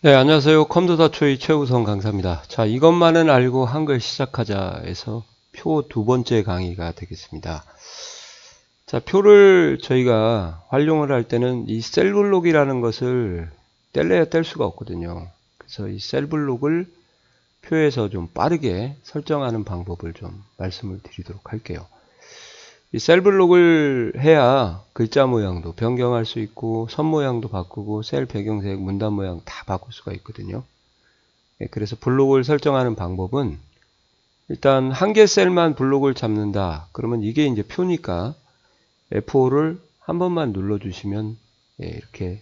네, 안녕하세요. 컴퓨터 초이 최우성 강사입니다. 자, 이것만은 알고 한글 시작하자에서 표 두 번째 강의가 되겠습니다. 자, 표를 저희가 활용을 할 때는 이 셀블록이라는 것을 뗄래야 뗄 수가 없거든요. 그래서 이 셀블록을 표에서 좀 빠르게 설정하는 방법을 좀 말씀을 드리도록 할게요. 이 셀블록을 해야 글자 모양도 변경할 수 있고 선 모양도 바꾸고 셀 배경색 문단 모양 다 바꿀 수가 있거든요. 예, 그래서 블록을 설정하는 방법은 일단 한 개 셀만 블록을 잡는다. 그러면 이게 이제 표니까 F5를 한 번만 눌러 주시면 예, 이렇게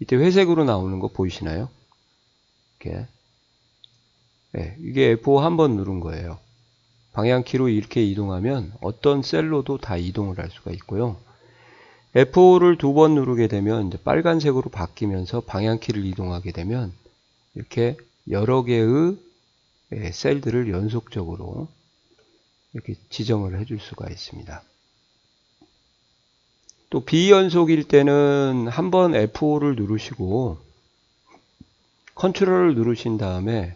이때 회색으로 나오는 거 보이시나요? 이렇게 예, 이게 F5 한 번 누른 거예요. 방향키로 이렇게 이동하면 어떤 셀로도 다 이동을 할 수가 있고요. F5를 두 번 누르게 되면 빨간색으로 바뀌면서 방향키를 이동하게 되면 이렇게 여러 개의 예, 셀들을 연속적으로 이렇게 지정을 해줄 수가 있습니다. 또 비연속일 때는 한 번 F5를 누르시고 컨트롤을 누르신 다음에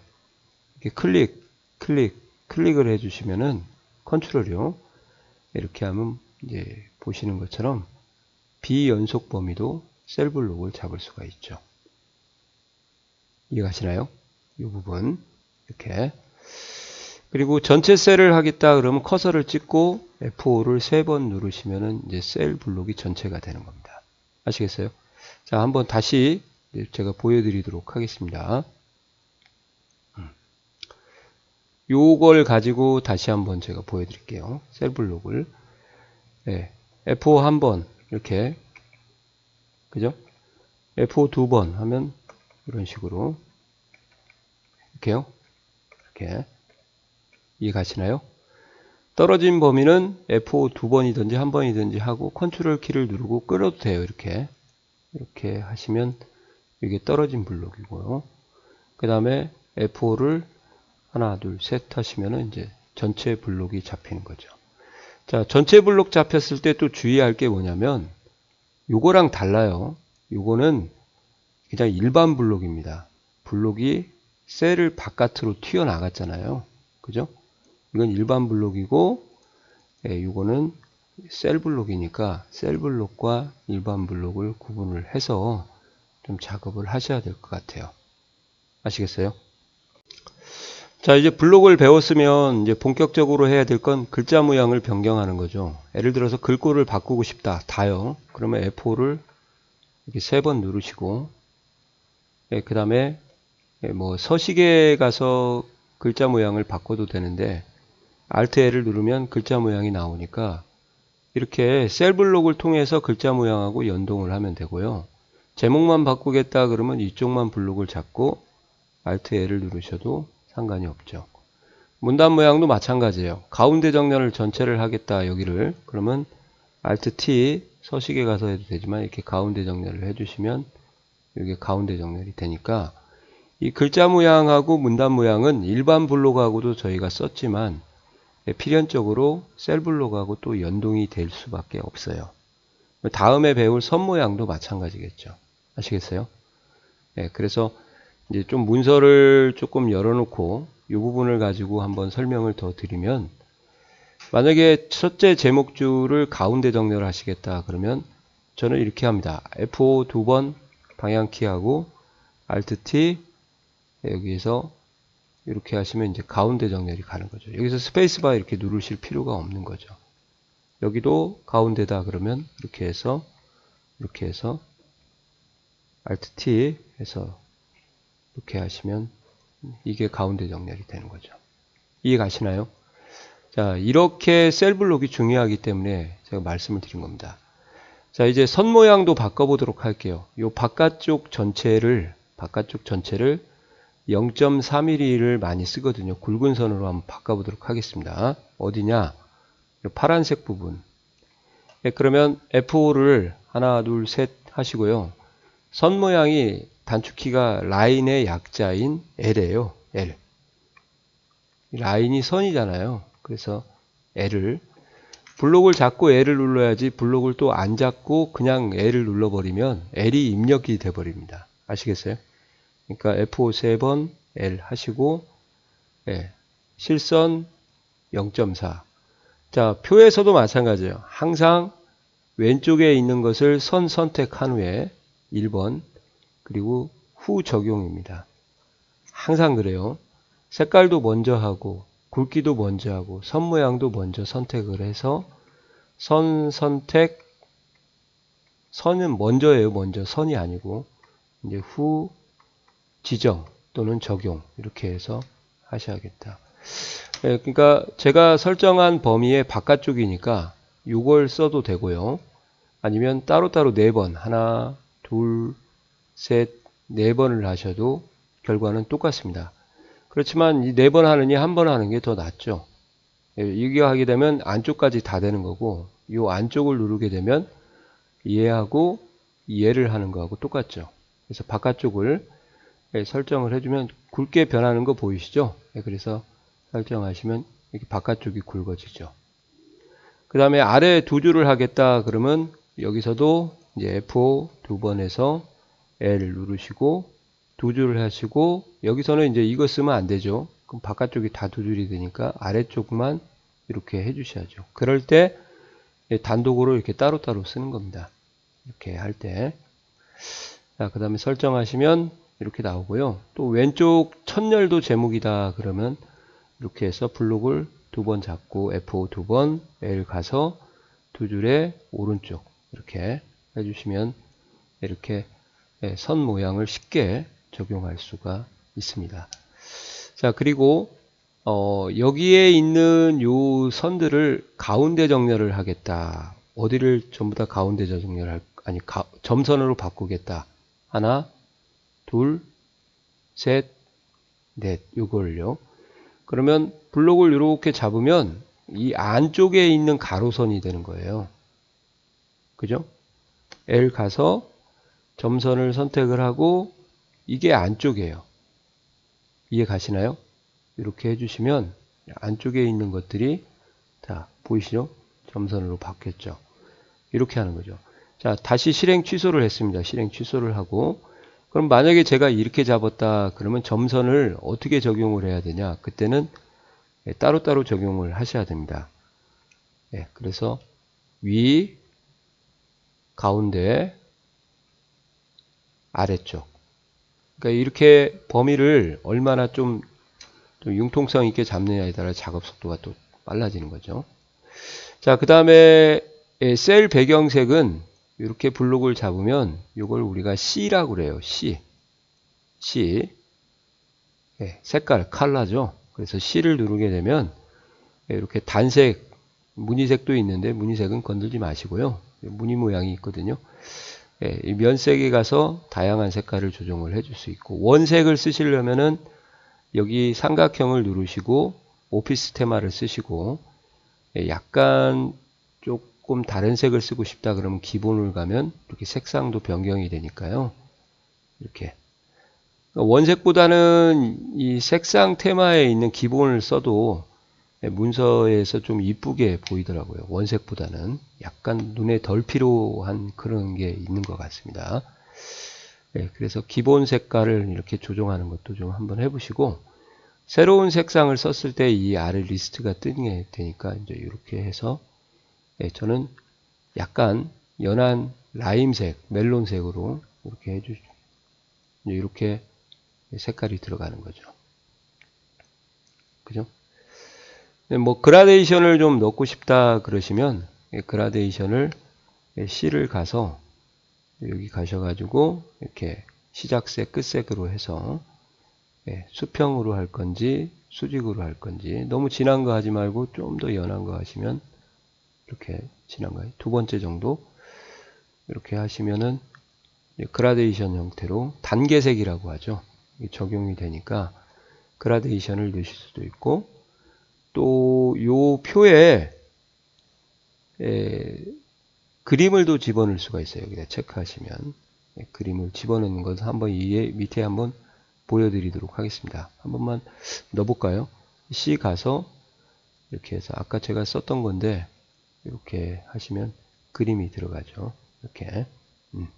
이렇게 클릭, 클릭, 클릭을 해주시면은 컨트롤이요. 이렇게 하면 이제 보시는 것처럼 비연속 범위도 셀 블록을 잡을 수가 있죠. 이해가시나요? 이 부분 이렇게 그리고 전체 셀을 하겠다 그러면 커서를 찍고 F5를 세 번 누르시면은 이제 셀 블록이 전체가 되는 겁니다. 아시겠어요? 자, 한번 다시 제가 보여드리도록 하겠습니다. 요걸 가지고 다시 한번 제가 보여드릴게요. 셀 블록을. 네, F5 한 번, 이렇게. 그죠? F5 두 번 하면 이런 식으로. 이렇게요. 이렇게. 이해 가시나요? 떨어진 범위는 F5 두 번이든지 한 번이든지 하고 컨트롤 키를 누르고 끌어도 돼요. 이렇게. 이렇게 하시면 이게 떨어진 블록이고요. 그 다음에 F5를 하나, 둘, 셋 하시면은 이제 전체 블록이 잡히는 거죠. 자, 전체 블록 잡혔을 때 또 주의할 게 뭐냐면 요거랑 달라요. 요거는 그냥 일반 블록입니다. 블록이 셀을 바깥으로 튀어나갔잖아요. 그죠? 이건 일반 블록이고 예, 요거는 셀 블록이니까 셀 블록과 일반 블록을 구분을 해서 좀 작업을 하셔야 될 것 같아요. 아시겠어요? 자, 이제 블록을 배웠으면 이제 본격적으로 해야 될 건 글자 모양을 변경하는 거죠. 예를 들어서 글꼴을 바꾸고 싶다. 다요. 그러면 F5를 이렇게 세 번 누르시고, 예, 그 다음에 예, 뭐 서식에 가서 글자 모양을 바꿔도 되는데, Alt L을 누르면 글자 모양이 나오니까 이렇게 셀 블록을 통해서 글자 모양하고 연동을 하면 되고요. 제목만 바꾸겠다 그러면 이쪽만 블록을 잡고 Alt L을 누르셔도 상관이 없죠. 문단 모양도 마찬가지예요. 가운데 정렬을 전체를 하겠다 여기를 그러면 Alt T 서식에 가서 해도 되지만 이렇게 가운데 정렬을 해주시면 이게 가운데 정렬이 되니까 이 글자 모양하고 문단 모양은 일반 블록하고도 저희가 썼지만 필연적으로 셀 블록하고 또 연동이 될 수밖에 없어요. 다음에 배울 선 모양도 마찬가지겠죠. 아시겠어요? 네, 그래서 이제 좀 문서를 조금 열어놓고 이 부분을 가지고 한번 설명을 더 드리면 만약에 첫째 제목줄을 가운데 정렬 하시겠다 그러면 저는 이렇게 합니다. F5 두 번 방향키하고 Alt T 여기에서 이렇게 하시면 이제 가운데 정렬이 가는 거죠. 여기서 스페이스바 이렇게 누르실 필요가 없는 거죠. 여기도 가운데다 그러면 이렇게 해서 이렇게 해서 Alt T 해서 이렇게 하시면 이게 가운데 정렬이 되는 거죠. 이해 가시나요? 자, 이렇게 셀 블록이 중요하기 때문에 제가 말씀을 드린 겁니다. 자, 이제 선 모양도 바꿔보도록 할게요. 이 바깥쪽 전체를, 바깥쪽 전체를 0.3mm를 많이 쓰거든요. 굵은 선으로 한번 바꿔보도록 하겠습니다. 어디냐? 파란색 부분. 네, 그러면 F5를 하나, 둘, 셋 하시고요. 선 모양이 단축키가 라인의 약자인 L이에요. L. 라인이 선이잖아요. 그래서 L을 블록을 잡고 L을 눌러야지 블록을 또 안 잡고 그냥 L을 눌러버리면 L이 입력이 돼버립니다. 아시겠어요? 그러니까 F5 3번 L 하시고 예, 실선 0.4. 자, 표에서도 마찬가지예요. 항상 왼쪽에 있는 것을 선 선택한 후에 1번 그리고 후 적용입니다. 항상 그래요. 색깔도 먼저 하고 굵기도 먼저 하고 선 모양도 먼저 선택을 해서 선 선택 선은 먼저예요. 먼저 선이 아니고 이제 후 지정 또는 적용 이렇게 해서 하셔야겠다. 예, 그러니까 제가 설정한 범위의 바깥쪽이니까 이걸 써도 되고요. 아니면 따로따로 네 번, 하나, 둘, 셋, 네 번을 하셔도 결과는 똑같습니다. 그렇지만 이네번 하느니 한번 하는 게 더 낫죠. 예, 이게 하게 되면 안쪽까지 다 되는 거고, 이 안쪽을 누르게 되면 이해하고 이해를 하는 거하고 똑같죠. 그래서 바깥쪽을 예, 설정을 해주면 굵게 변하는 거 보이시죠? 예, 그래서 설정하시면 이렇게 바깥쪽이 굵어지죠. 그 다음에 아래 두 줄을 하겠다 그러면 여기서도 이제 F5 두 번에서 L 누르시고 두 줄을 하시고 여기서는 이제 이거 쓰면 안 되죠. 그럼 바깥쪽이 다 두 줄이 되니까 아래쪽만 이렇게 해주셔야죠. 그럴 때 단독으로 이렇게 따로따로 쓰는 겁니다. 이렇게 할 때. 자, 그 다음에 설정하시면 이렇게 나오고요. 또 왼쪽 천열도 제목이다 그러면 이렇게 해서 블록을 두 번 잡고 F5 두 번 L 가서 두 줄의 오른쪽 이렇게 해주시면 이렇게 예, 선 모양을 쉽게 적용할 수가 있습니다. 자 그리고 어, 여기에 있는 요 선들을 가운데 정렬을 하겠다. 어디를 전부 다 가운데 정렬할 아니 가, 점선으로 바꾸겠다. 하나, 둘, 셋, 넷 요걸요. 그러면 블록을 이렇게 잡으면 이 안쪽에 있는 가로선이 되는 거예요. 그죠? L 가서 점선을 선택을 하고 이게 안쪽이에요. 이해 가시나요? 이렇게 해주시면 안쪽에 있는 것들이 다 보이시죠? 점선으로 바뀌었죠. 이렇게 하는 거죠. 자, 다시 실행 취소를 했습니다. 실행 취소를 하고 그럼 만약에 제가 이렇게 잡았다 그러면 점선을 어떻게 적용을 해야 되냐? 그때는 따로따로 적용을 하셔야 됩니다. 예, 그래서 위, 가운데, 아래쪽. 그러니까 이렇게 범위를 얼마나 좀, 좀 융통성 있게 잡느냐에 따라 작업 속도가 또 빨라지는 거죠. 자, 그 다음에 셀 배경색은 이렇게 블록을 잡으면 이걸 우리가 C라고 그래요. C. C. 네, 색깔, 칼라죠. 그래서 C를 누르게 되면 이렇게 단색, 무늬색도 있는데 무늬색은 건들지 마시고요. 무늬 모양이 있거든요. 네, 면색에 가서 다양한 색깔을 조정을 해줄 수 있고 원색을 쓰시려면은 여기 삼각형을 누르시고 오피스 테마를 쓰시고 예, 약간 조금 다른 색을 쓰고 싶다 그러면 기본을 가면 이렇게 색상도 변경이 되니까요. 이렇게 원색보다는 이 색상 테마에 있는 기본을 써도 문서에서 좀 이쁘게 보이더라고요. 원색보다는 약간 눈에 덜 필요한 그런 게 있는 것 같습니다. 네, 그래서 기본 색깔을 이렇게 조정하는 것도 좀 한번 해보시고 새로운 색상을 썼을 때 이 아래 리스트가 뜨게 되니까 이제 이렇게 해서 네, 저는 약간 연한 라임색, 멜론색으로 이렇게 해주 이렇게 색깔이 들어가는 거죠. 그죠? 네, 뭐 그라데이션을 좀 넣고 싶다 그러시면 그라데이션을 C를 가서 여기 가셔가지고 이렇게 시작색, 끝색으로 해서 수평으로 할 건지 수직으로 할 건지 너무 진한 거 하지 말고 좀 더 연한 거 하시면 이렇게 진한 거 두 번째 정도 이렇게 하시면은 그라데이션 형태로 단계색이라고 하죠. 적용이 되니까 그라데이션을 넣으실 수도 있고 또 요 표에 에, 그림을 도 집어넣을 수가 있어요. 여기다 체크하시면 예, 그림을 집어넣는 것을 한번 이 밑에 한번 보여드리도록 하겠습니다. 한 번만 넣어볼까요? C 가서 이렇게 해서 아까 제가 썼던 건데 이렇게 하시면 그림이 들어가죠. 이렇게. 음.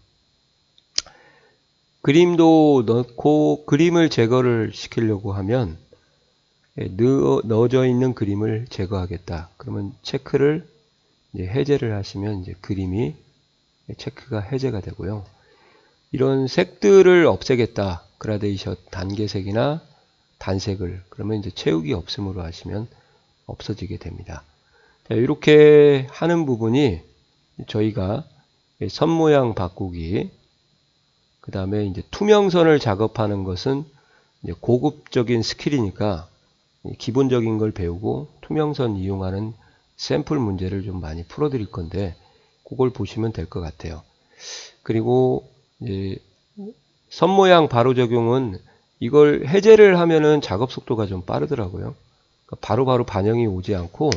그림도 넣고 그림을 제거를 시키려고 하면 예, 넣어, 넣어져 있는 그림을 제거하겠다. 그러면 체크를 해제를 하시면 이제 그림이 체크가 해제가 되고요. 이런 색들을 없애겠다. 그라데이션 단계색이나 단색을 그러면 이제 채우기 없음으로 하시면 없어지게 됩니다. 자, 이렇게 하는 부분이 저희가 선 모양 바꾸기 그 다음에 이제 투명선을 작업하는 것은 고급적인 스킬이니까 기본적인 걸 배우고 투명선 이용하는 샘플 문제를 좀 많이 풀어 드릴 건데 그걸 보시면 될 것 같아요. 그리고 선 모양 바로 적용은 이걸 해제를 하면은 작업 속도가 좀 빠르더라고요. 그러니까 바로 바로 반영이 오지 않고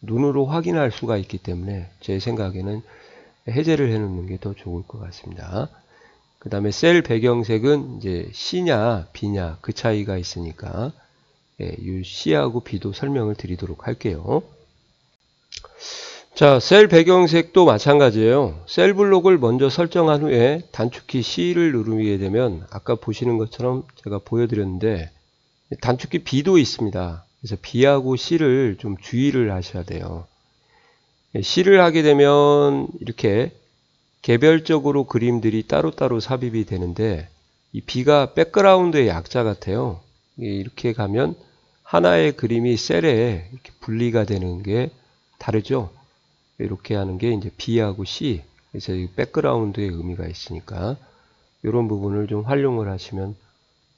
눈으로 확인할 수가 있기 때문에 제 생각에는 해제를 해 놓는 게 더 좋을 것 같습니다. 그 다음에 셀 배경색은 이제 C냐 B냐 그 차이가 있으니까 예, 이 C하고 B도 설명을 드리도록 할게요. 자, 셀 배경색도 마찬가지예요. 셀 블록을 먼저 설정한 후에 단축키 C를 누르게 되면 아까 보시는 것처럼 제가 보여드렸는데 단축키 B도 있습니다. 그래서 B하고 C를 좀 주의를 하셔야 돼요. 예, C를 하게 되면 이렇게 개별적으로 그림들이 따로따로 삽입이 되는데 이 B가 백그라운드의 약자 같아요. 이렇게 가면 하나의 그림이 셀에 분리가 되는 게 다르죠. 이렇게 하는 게 이제 B하고 C. 그래서 이 백그라운드의 의미가 있으니까 이런 부분을 좀 활용을 하시면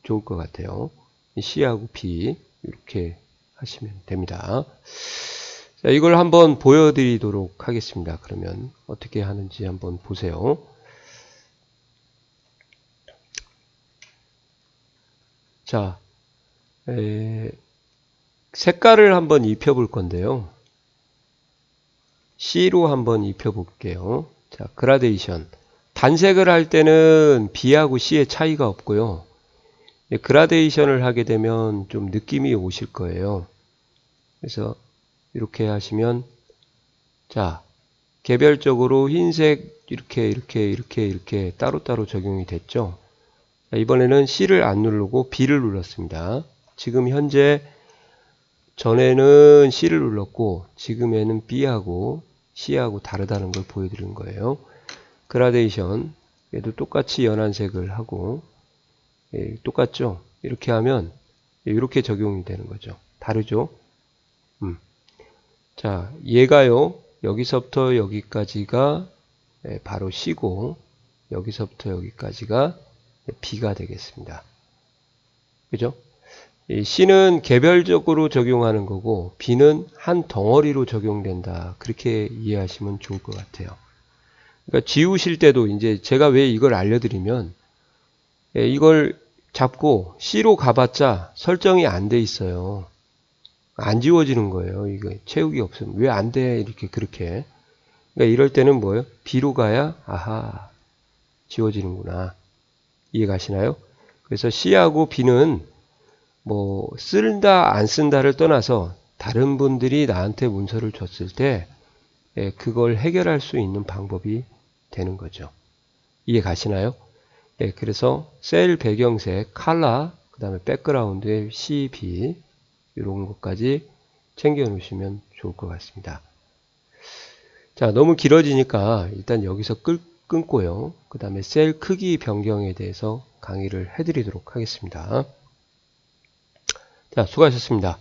좋을 것 같아요. C하고 B 이렇게 하시면 됩니다. 자, 이걸 한번 보여드리도록 하겠습니다. 그러면 어떻게 하는지 한번 보세요. 자, 에, 색깔을 한번 입혀볼 건데요. C로 한번 입혀볼게요. 자, 그라데이션. 단색을 할 때는 B하고 C의 차이가 없고요. 예, 그라데이션을 하게 되면 좀 느낌이 오실 거예요. 그래서 이렇게 하시면 자 개별적으로 흰색 이렇게 이렇게 이렇게 이렇게 따로따로 적용이 됐죠. 자, 이번에는 C를 안 누르고 B를 눌렀습니다. 지금 현재 전에는 C를 눌렀고 지금에는 B하고 C하고 다르다는 걸 보여드리는 거예요. 그라데이션 얘도 똑같이 연한 색을 하고 예, 똑같죠? 이렇게 하면 이렇게 적용이 되는 거죠. 다르죠? 음. 자, 얘가요. 여기서부터 여기까지가 예, 바로 C고 여기서부터 여기까지가 B가 되겠습니다. 그죠? 이 C는 개별적으로 적용하는 거고 B는 한 덩어리로 적용된다. 그렇게 이해하시면 좋을 것 같아요. 그러니까 지우실 때도 이제 제가 왜 이걸 알려드리면 예, 이걸 잡고 C로 가봤자 설정이 안 돼 있어요. 안 지워지는 거예요. 이거 채우기 없으면 왜 안 돼? 이렇게 그렇게. 그러니까 이럴 때는 뭐예요? B로 가야 아하 지워지는구나. 이해 가시나요? 그래서 C하고 B는 뭐 쓴다 안 쓴다를 떠나서 다른 분들이 나한테 문서를 줬을 때 예, 그걸 해결할 수 있는 방법이 되는 거죠. 이해 가시나요? 예, 그래서 셀 배경색, 칼라, 그 다음에 백그라운드의 CB 이런 것까지 챙겨 놓으시면 좋을 것 같습니다. 자, 너무 길어지니까 일단 여기서 끌, 끊고요. 그 다음에 셀 크기 변경에 대해서 강의를 해드리도록 하겠습니다. 자, 수고하셨습니다.